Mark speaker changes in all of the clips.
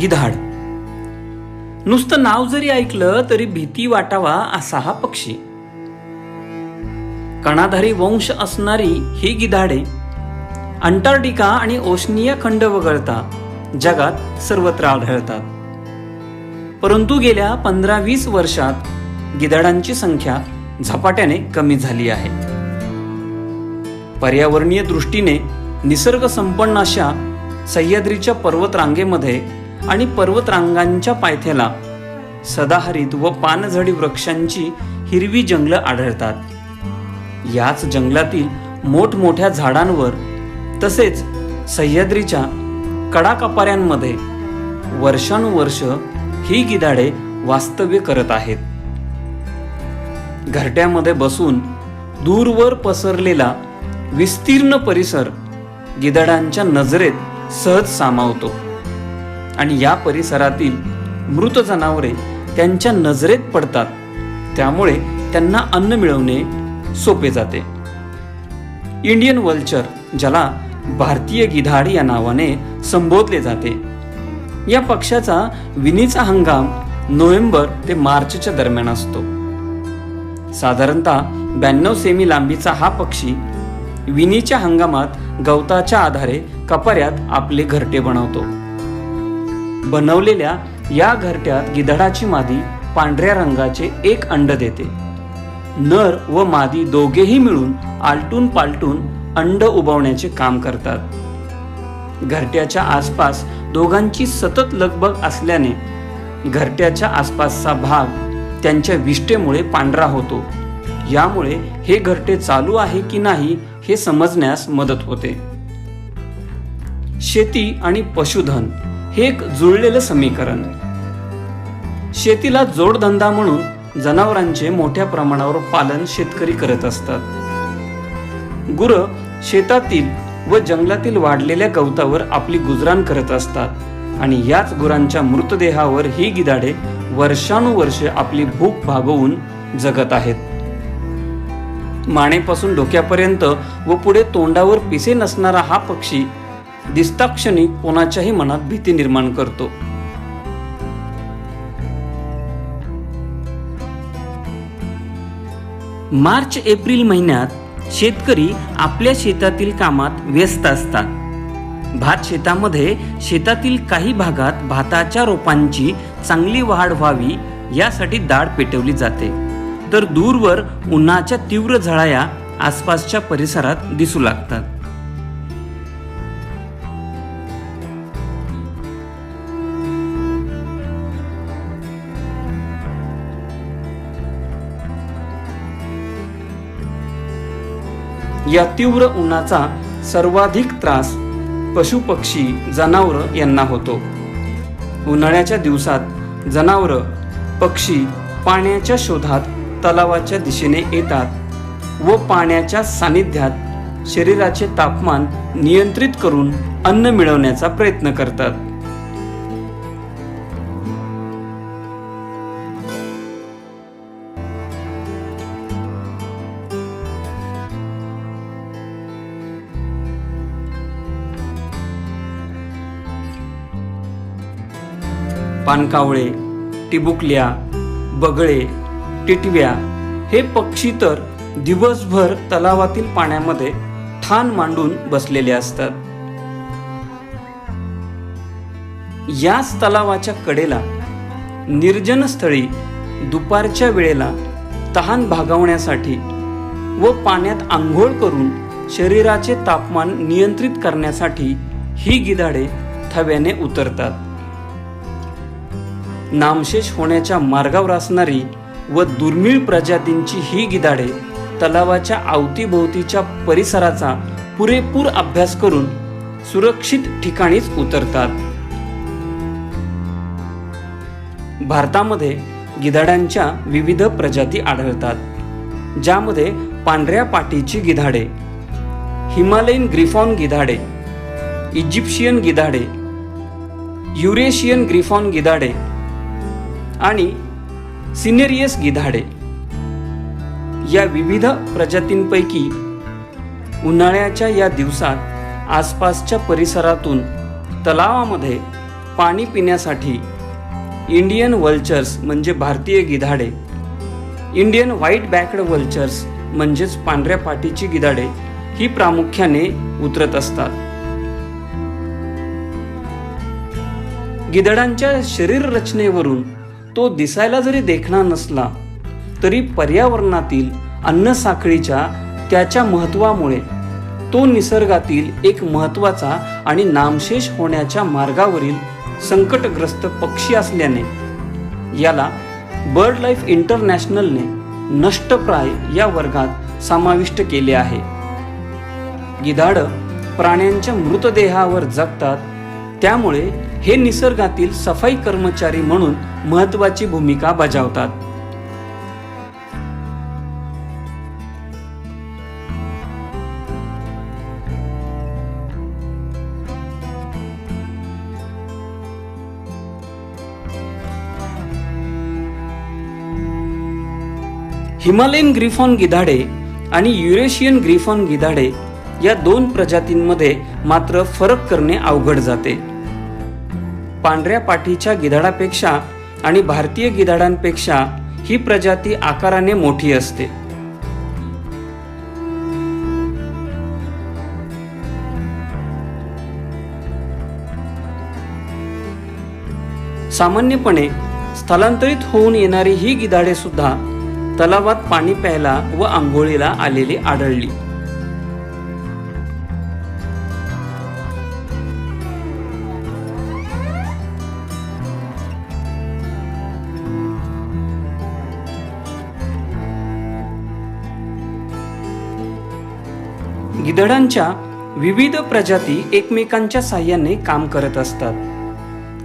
Speaker 1: गिधाड. नुसतं नाव जरी ऐकलं तरी भीती वाटावा असा हा पक्षी. कणाधारी वंश असणारी ही गिधाडे अंटार्क्टिका आणि ओशनिया खंड वगळता जगात सर्वत्र आढळतात. परंतु गेल्या पंधरा वीस वर्षात गिधाडांची संख्या झपाट्याने कमी झाली आहे. पर्यावरणीय दृष्टीने निसर्ग संपन्न अशा सह्याद्रीच्या पर्वतरांगेमध्ये आणि पर्वतरांगांच्या पायथ्याला सदाहरित व पानझडी वृक्षांची हिरवी जंगलं आढळतात. याच जंगलातील मोठमोठ्या झाडांवर तसेच सह्याद्रीच्या कडाकपाऱ्यांमध्ये वर्षानुवर्ष ही गिधाडे वास्तव्य करत आहेत. घरट्यामध्ये बसून दूरवर पसरलेला विस्तीर्ण परिसर गिधाडांच्या नजरेत सहज सामावतो. आणि या परिसरातील मृत जनावरे त्यांच्या नजरेत पडतात. त्यामुळे त्यांना अन्न मिळवणे सोपे जाते. इंडियन वल्चर ज्याला भारतीय गिधाड या नावाने संबोधले जाते या पक्षाचा विणीचा हंगाम नोव्हेंबर ते मार्चच्या दरम्यान असतो. साधारणतः ब्याण्णव सेमी लांबीचा हा पक्षी विणीच्या हंगामात गवताच्या आधारे कपाऱ्यात आपले घरटे बनवतो. बनवलेल्या या घरट्यात गिधडाची मादी पांढऱ्या रंगाचे एक अंड देते. नर व मादी दोघेही मिळून आलटून पालटून अंड उबवण्याचे काम करतात. घरट्याच्या आसपास दोघांची सतत लगबग असल्याने घरट्याच्या आसपासचा भाग त्यांच्या विष्टेमुळे पांढरा होतो. यामुळे हे घरटे चालू आहे की नाही हे समजण्यास मदत होते. शेती आणि पशुधन हे एक जुळलेलं समीकरण. शेतीला जोडधंदा म्हणून जनावरांचे मोठ्या प्रमाणावर पालन शेतकरी करत असतात. गुरं शेतातील व जंगलातील वाढलेल्या गवतावर आपली गुजराण करत असतात आणि याच गुरांच्या मृतदेहावर ही गिधाडे वर्षानुवर्षे आपली भूक भागवून जगत आहेत. मानेपासून डोक्यापर्यंत व पुढे तोंडावर पिसे नसणारा हा पक्षी दिसताक्षणी कोणाच्याही मनात भीती निर्माण करतो. मार्च एप्रिल महिन्यात शेतकरी आपल्या शेतातील कामात व्यस्त असतात. भात शेतामध्ये शेतातील काही भागात भाताच्या रोपांची चांगली वाढ व्हावी यासाठी दाढ पेटवली जाते. तर दूरवर उन्हाच्या तीव्र झळाया आसपासच्या परिसरात दिसू लागतात. या तीव्र उन्हाचा सर्वाधिक त्रास पशुपक्षी जनावरं यांना होतो. उन्हाळ्याच्या दिवसात जनावरं पक्षी पाण्याच्या शोधात तलावाच्या दिशेने येतात व पाण्याच्या सानिध्यात शरीराचे तापमान नियंत्रित करून अन्न मिळवण्याचा प्रयत्न करतात. पानकावळे टिबुकल्या बगळे टिटव्या हे पक्षी तर दिवसभर तलावातील पाण्यामध्ये ठाण मांडून बसलेले असतात. याच तलावाच्या कडेला निर्जन स्थळी दुपारच्या वेळेला तहान भागवण्यासाठी व पाण्यात आंघोळ करून शरीराचे तापमान नियंत्रित करण्यासाठी ही गिधाडे थव्याने उतरतात. नामशेष होण्याच्या मार्गावर असणारी व दुर्मिळ प्रजातींची ही गिधाडे तलावाच्या अवतीभोवतीच्या परिसराचा पुरेपूर अभ्यास करून सुरक्षित ठिकाणीच उतरतात. भारतामध्ये गिधाडांच्या विविध प्रजाती आढळतात ज्यामध्ये पांढऱ्या पाटीची गिधाडे हिमालयीन ग्रिफॉन गिधाडे इजिप्शियन गिधाडे युरेशियन ग्रिफॉन गिधाडे आणि सिनेरियस गिधाडे या विविध प्रजातींपैकी उन्हाळ्याच्या या दिवसात आसपासच्या परिसरातून तलावामध्ये पाणी पिण्यासाठी इंडियन वल्चर्स म्हणजे भारतीय गिधाडे इंडियन व्हाईट बॅकड वल्चर्स म्हणजेच पांढऱ्या पाठीची गिधाडे ही प्रामुख्याने उतरत असतात. गिधडांच्या शरीर रचनेवरून तो दिसायला जरी देखणा नसला तरी पर्यावरणातील अन्नसाखळीच्या त्याच्या महत्वामुळे तो निसर्गातील एक महत्त्वाचा आणि नामशेष होण्याच्या मार्गावरील संकटग्रस्त पक्षी असल्याने याला बर्ड लाईफ इंटरनॅशनलने नष्टप्राय या वर्गात समाविष्ट केले आहे. गिधाड प्राण्यांच्या मृतदेहावर जगतात त्यामुळे हे निसर्गातील सफाई कर्मचारी म्हणून महत्वाची भूमिका बजावतात. हिमालयन ग्रिफॉन गिधाडे आणि युरेशियन ग्रिफॉन गिधाडे या दोन प्रजातींमध्ये मात्र फरक करणे अवघड जाते. पांढऱ्या पाठीच्या गिधाडापेक्षा आणि भारतीय गिधाडांपेक्षा ही प्रजाती आकाराने मोठी असते. सामान्यपणे स्थलांतरित होऊन येणारी ही गिधाडे सुद्धा तलावात पाणी प्यायला व आंघोळीला आलेली आढळली. गिधडांच्या विविध प्रजाती एकमेकांच्या साह्याने काम करत असतात.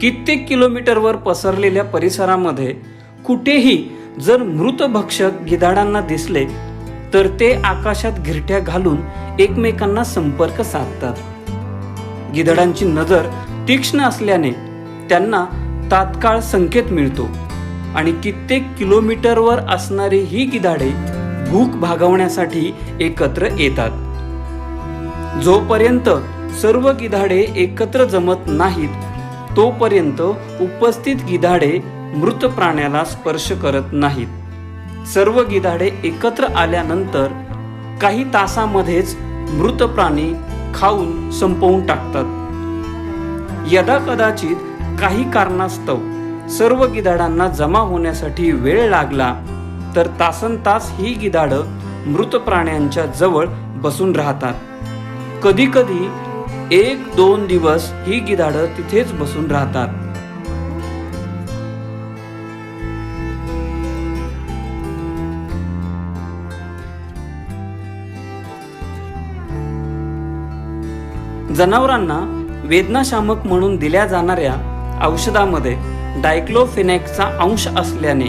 Speaker 1: कित्येक किलोमीटरवर पसरलेल्या परिसरामध्ये कुठेही जर मृत भक्षक गिधाडांना दिसले तर ते आकाशात घिरट्या घालून एकमेकांना संपर्क साधतात. गिधडांची नजर तीक्ष्ण असल्याने त्यांना तात्काळ संकेत मिळतो आणि कित्येक किलोमीटरवर असणारी ही गिधाडे भूक भागवण्यासाठी एकत्र येतात. जोपर्यंत सर्व गिधाडे एकत्र जमत नाहीत तोपर्यंत उपस्थित गिधाडे मृत प्राण्याला स्पर्श करत नाहीत. सर्व गिधाडे एकत्र आल्यानंतर काही तासामध्येच मृत प्राणी खाऊन संपवून टाकतात. यदा कदाचित काही कारणास्तव सर्व गिधाडांना जमा होण्यासाठी वेळ लागला तर तासन तास ही गिधाडं मृत प्राण्यांच्या जवळ बसून राहतात. कधी कधी एक दोन दिवस ही गिधाडं तिथेच बसून राहतात. जनावरांना वेदनाशामक म्हणून दिल्या जाणाऱ्या औषधामध्ये डायक्लोफेनेकचा अंश असल्याने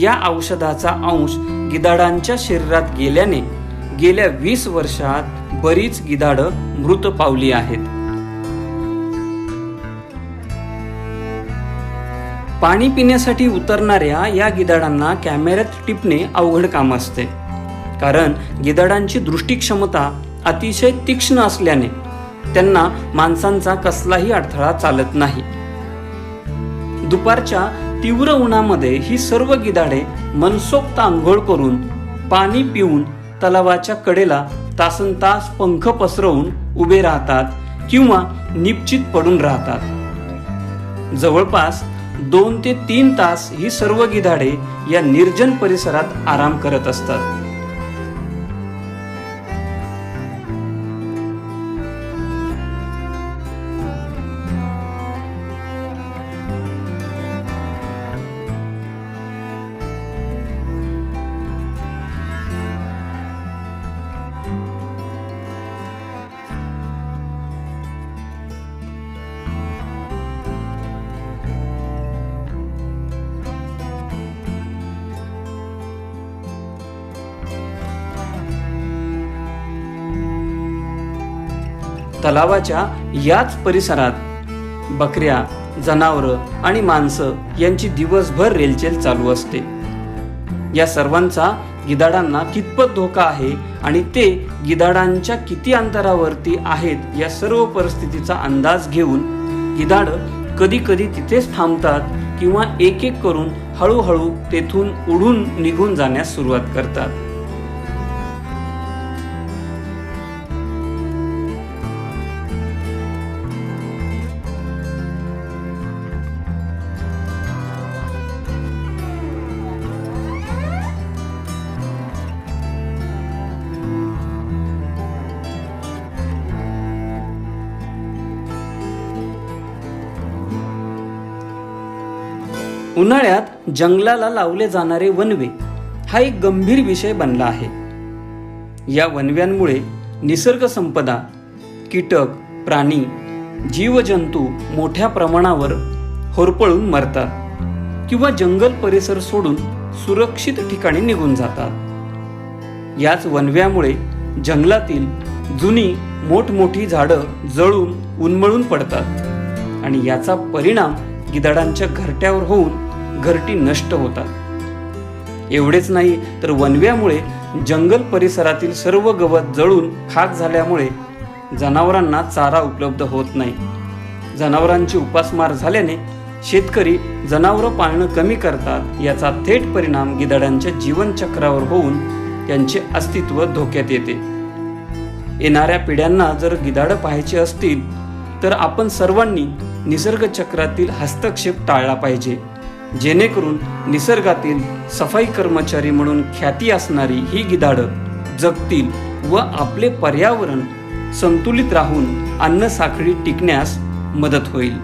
Speaker 1: या औषधाचा अंश गिधाडांच्या शरीरात गेल्याने गेल्या वीस वर्षात बरीच गिधाडं मृत पावली आहेत. पाणी पिण्यासाठी उतरणाऱ्या या गिधाडांना कॅमेऱ्यात टिपणे अवघड काम असते. कारण गिधाडांची दृष्टी क्षमता अतिशय तीक्ष्ण असल्याने त्यांना माणसांचा कसलाही अडथळा चालत नाही. दुपारच्या तीव्र उन्हामध्ये ही सर्व गिधाडे मनसोक्त आंघोळ करून पाणी पिऊन तलावाच्या कडेला तासन तास पंख पसरवून उभे राहतात किंवा निश्चित पडून राहतात. जवळपास दोन ते तीन तास ही सर्व गिधाडे या निर्जन परिसरात आराम करत असतात. तलावाच्या याच परिसरात बकऱ्या जनावरं आणि माणसं यांची दिवसभर रेलचेल चालू असते. या सर्वांचा गिधाडांना कितपत धोका आहे आणि ते गिधाडांच्या किती अंतरावरती आहेत या सर्व परिस्थितीचा अंदाज घेऊन गिधाड कधी कधी तिथेच थांबतात किंवा एक एक करून हळूहळू तेथून उडून निघून जाण्यास सुरुवात करतात. उन्हाळ्यात जंगलाला लावले जाणारे वनवे हा एक गंभीर विषय बनला आहे. या वनव्यांमुळे निसर्ग संपदा कीटक प्राणी जीवजंतू मोठ्या प्रमाणावर होरपळून मरतात किंवा जंगल परिसर सोडून सुरक्षित ठिकाणी निघून जातात. याच वनव्यामुळे जंगलातील जुनी मोठमोठी झाडं जळून उन्मळून पडतात आणि याचा परिणाम गिधाडांच्या घरट्यावर होऊन घरटी नष्ट होतात. एवढेच नाही तर वनव्यामुळे जंगल परिसरातील सर्व गवत जळून खाक झाल्यामुळे जनावरांना चारा उपलब्ध होत नाही. जनावरांची उपासमार झाल्याने शेतकरी जनावरं पाळणं कमी करतात याचा थेट परिणाम गिधाडांच्या जीवनचक्रावर होऊन त्यांचे अस्तित्व धोक्यात येते. येणाऱ्या पिढ्यांना जर गिधाडं पाहायची असतील तर आपण सर्वांनी निसर्गचक्रातील हस्तक्षेप टाळला पाहिजे. जेणेकरून निसर्गातील सफाई कर्मचारी म्हणून ख्याती असणारी ही गिधाडं जगतील व आपले पर्यावरण संतुलित राहून अन्न साखळी टिकण्यास मदत होईल.